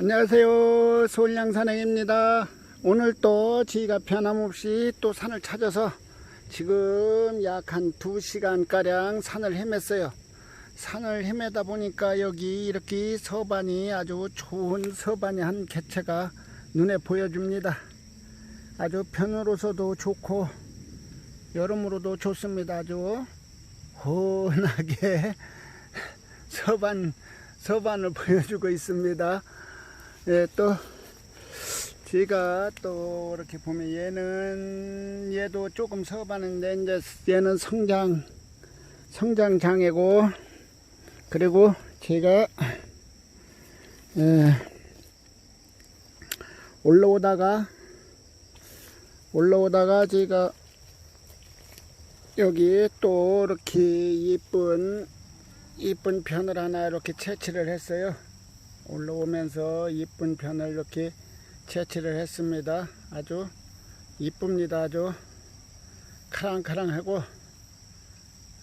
안녕하세요. 서울양 산행입니다. 오늘 또 저희가 변함없이 또 산을 찾아서 지금 약 한 2시간 가량 산을 헤맸어요. 산을 헤매다 보니까 여기 이렇게 서반이 아주 좋은 서반이 한 개체가 눈에 보여줍니다. 아주 편으로서도 좋고 여름으로도 좋습니다. 아주 혼하게 서반 서반을 보여주고 있습니다. 예, 또 제가 또 이렇게 보면 얘는 얘도 조금 서반인데 이제 얘는 성장 성장 장애고 그리고 제가 예, 올라오다가 올라오다가 제가 여기 또 이렇게 이쁜 이쁜 편을 하나 이렇게 채취를 했어요. 올라오면서 이쁜 편을 이렇게 채취를 했습니다. 아주 이쁩니다. 아주 카랑카랑하고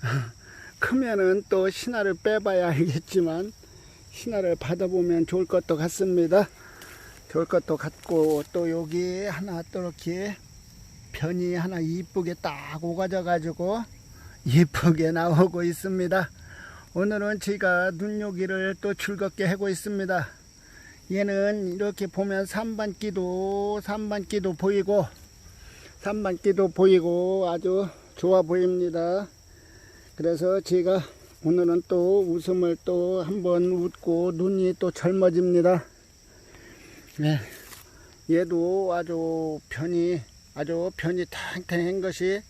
크면은 또 신화를 빼봐야 알겠지만 신화를 받아보면 좋을 것도 같습니다. 좋을 것도 같고 또 여기 하나 또 이렇게 편이 하나 이쁘게 딱 오가져 가지고 이쁘게 나오고 있습니다. 오늘은 제가 눈요기를 또 즐겁게 하고 있습니다. 얘는 이렇게 보면 삼반기도 삼반기도 보이고 삼반기도 보이고 아주 좋아 보입니다. 그래서 제가 오늘은 또 웃음을 또 한번 웃고 눈이 또 젊어집니다. 네. 얘도 아주 편이 아주 편이 탱탱한 것이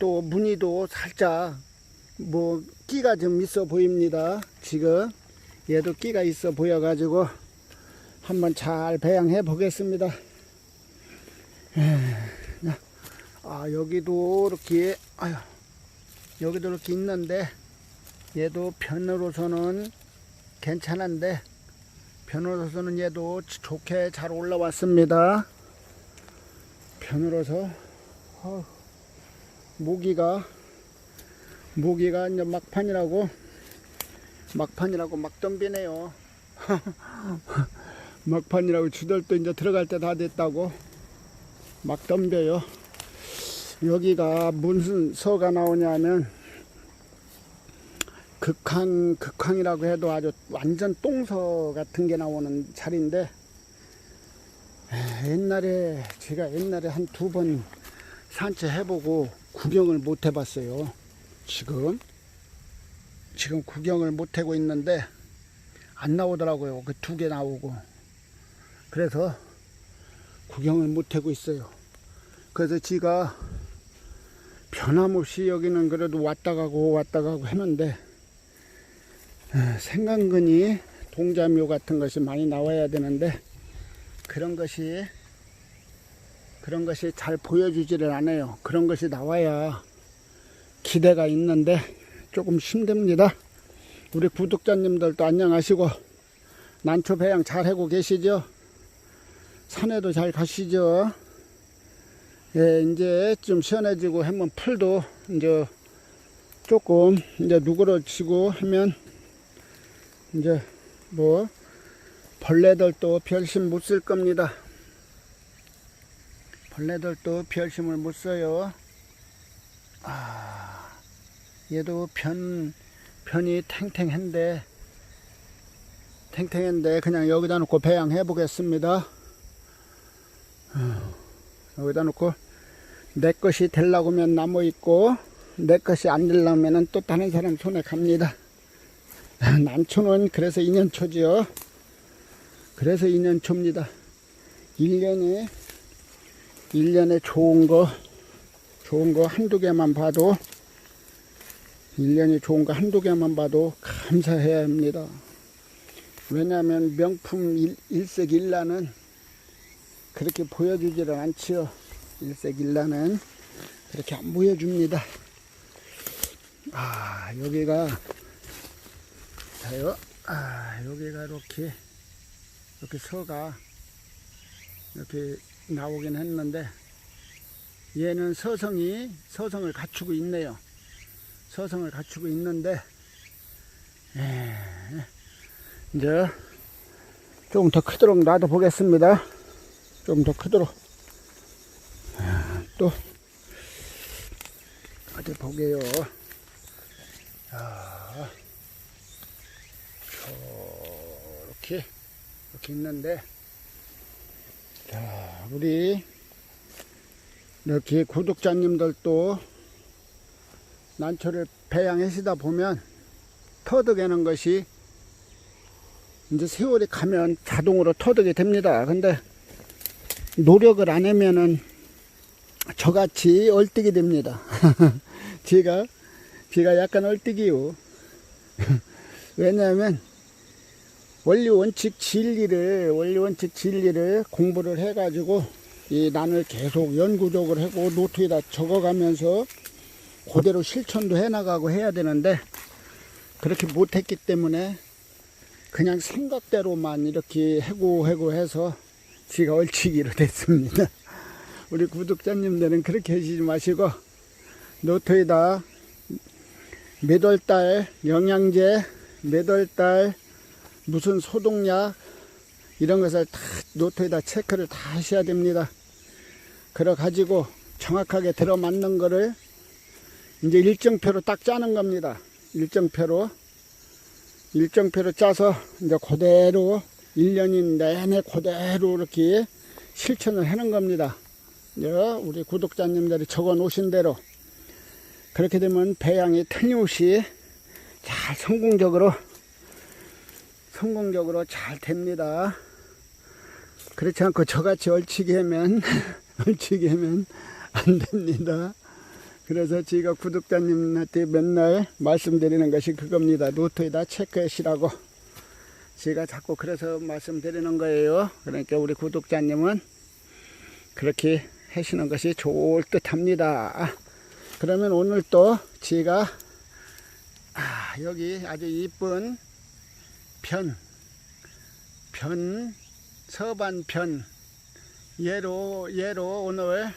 또 무늬도 살짝 뭐 끼가 좀 있어 보입니다. 지금 얘도 끼가 있어 보여 가지고 한번 잘 배양해 보겠습니다. 아 여기도 이렇게 아유 여기도 이렇게 있는데 얘도 편으로서는 괜찮은데 편으로서는 얘도 좋게 잘 올라왔습니다. 편으로서 어, 모기가 모기가 이제 막판이라고 막판이라고 막 덤비네요. 막판이라고 주들도 이제 들어갈 때 다 됐다고 막 덤벼요. 여기가 무슨 서가 나오냐면 극황 극황이라고 해도 아주 완전 똥서 같은 게 나오는 자리인데 에, 옛날에 제가 옛날에 한 두 번 산책해보고 구경을 못 해봤어요. 지금 지금 구경을 못 하고 있는데 안 나오더라고요. 그 두 개 나오고 그래서 구경을 못 하고 있어요. 그래서 지가 변함없이 여기는 그래도 왔다 가고 왔다 가고 했는데 에, 생강근이 동자묘 같은 것이 많이 나와야 되는데 그런 것이 그런 것이 잘 보여주지를 않아요. 그런 것이 나와야 기대가 있는데 조금 힘듭니다. 우리 구독자님들도 안녕하시고 난초 배양 잘 하고 계시죠? 산에도 잘 가시죠? 예, 이제 좀 시원해지고 하면 풀도 이제 조금 이제 누그러지고 하면 이제 뭐 벌레들도 별심 못 쓸 겁니다. 벌레들도 별심을 못 써요. 아, 얘도 편, 편이 탱탱한데, 탱탱한데, 그냥 여기다 놓고 배양해 보겠습니다. 어, 여기다 놓고, 내 것이 되려고 하면 나무 있고, 내 것이 안 되려면 또 다른 사람 손에 갑니다. 난초는 그래서 2년초지요. 그래서 2년초입니다. 1년에, 1년에 좋은 거, 좋은 거 한두 개만 봐도 1년에 좋은 거 한두 개만 봐도 감사해야 합니다. 왜냐하면 명품 일, 일색일라는 그렇게 보여주지를 않지요. 일색일라는 그렇게 안 보여줍니다. 아 여기가 자요. 아 여기가 이렇게 이렇게 서가 이렇게 나오긴 했는데 얘는 서성이 서성을 갖추고 있네요. 서성을 갖추고 있는데 에, 이제 조금 더 크도록 놔둬 보겠습니다. 좀 더 크도록. 아, 또, 어디 보게요. 자, 저렇게, 이렇게 있는데, 자, 우리, 이렇게 구독자님들도 난초를 배양하시다 보면 터득하는 것이 이제 세월이 가면 자동으로 터득이 됩니다. 근데 노력을 안 하면은 저같이 얼뜨게 됩니다. 제가, 제가 약간 얼뜨기요. 왜냐하면 원리 원칙 진리를, 원리 원칙 진리를 공부를 해가지고 이 난을 계속 연구적으로 하고 노트에다 적어가면서 그대로 실천도 해나가고 해야 되는데 그렇게 못했기 때문에 그냥 생각대로만 이렇게 해고 해고 해서 지가 얼치기로 됐습니다. 우리 구독자님들은 그렇게 하시지 마시고 노트에다 몇 월달 영양제, 몇 월달 무슨 소독약 이런 것을 다 노트에다 체크를 다 하셔야 됩니다. 그래 가지고 정확하게 들어맞는 거를 이제 일정표로 딱 짜는 겁니다. 일정표로. 일정표로 짜서 이제 그대로 1년인 내내 그대로 이렇게 실천을 하는 겁니다. 예, 우리 구독자님들이 적어 놓으신 대로 그렇게 되면 배양이 틀림없이 잘 성공적으로 성공적으로 잘 됩니다. 그렇지 않고 저같이 얼치게 하면 얼치게 하면 안 됩니다. 그래서 제가 구독자님한테 맨날 말씀드리는 것이 그겁니다. 노트에다 체크하시라고. 제가 자꾸 그래서 말씀드리는 거예요. 그러니까 우리 구독자님은 그렇게 하시는 것이 좋을 듯 합니다. 그러면 오늘 또 제가 아, 여기 아주 이쁜 편, 편, 서반편, 예로, 예로 오늘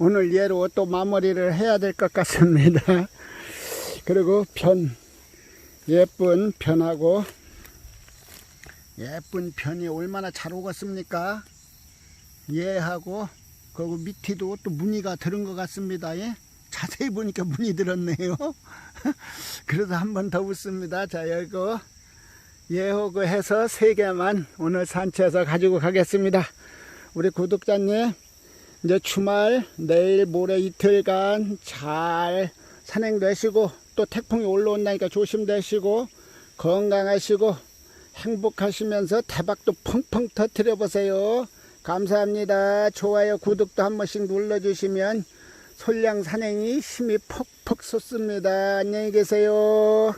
오늘 얘로 또 마무리를 해야 될 것 같습니다. 그리고 편, 예쁜 편하고, 예쁜 편이 얼마나 잘 오겠습니까? 얘하고, 그리고 밑에도 또 무늬가 들은 것 같습니다. 예? 자세히 보니까 무늬 들었네요. 그래서 한 번 더 웃습니다. 자, 이거, 예하고 해서 세 개만 오늘 산채에서 가지고 가겠습니다. 우리 구독자님, 이제 주말 내일 모레 이틀간 잘 산행되시고 또 태풍이 올라온다니까 조심되시고 건강하시고 행복하시면서 대박도 펑펑 터트려 보세요. 감사합니다. 좋아요, 구독도 한 번씩 눌러주시면 솔량 산행이 힘이 퍽퍽 솟습니다. 안녕히 계세요.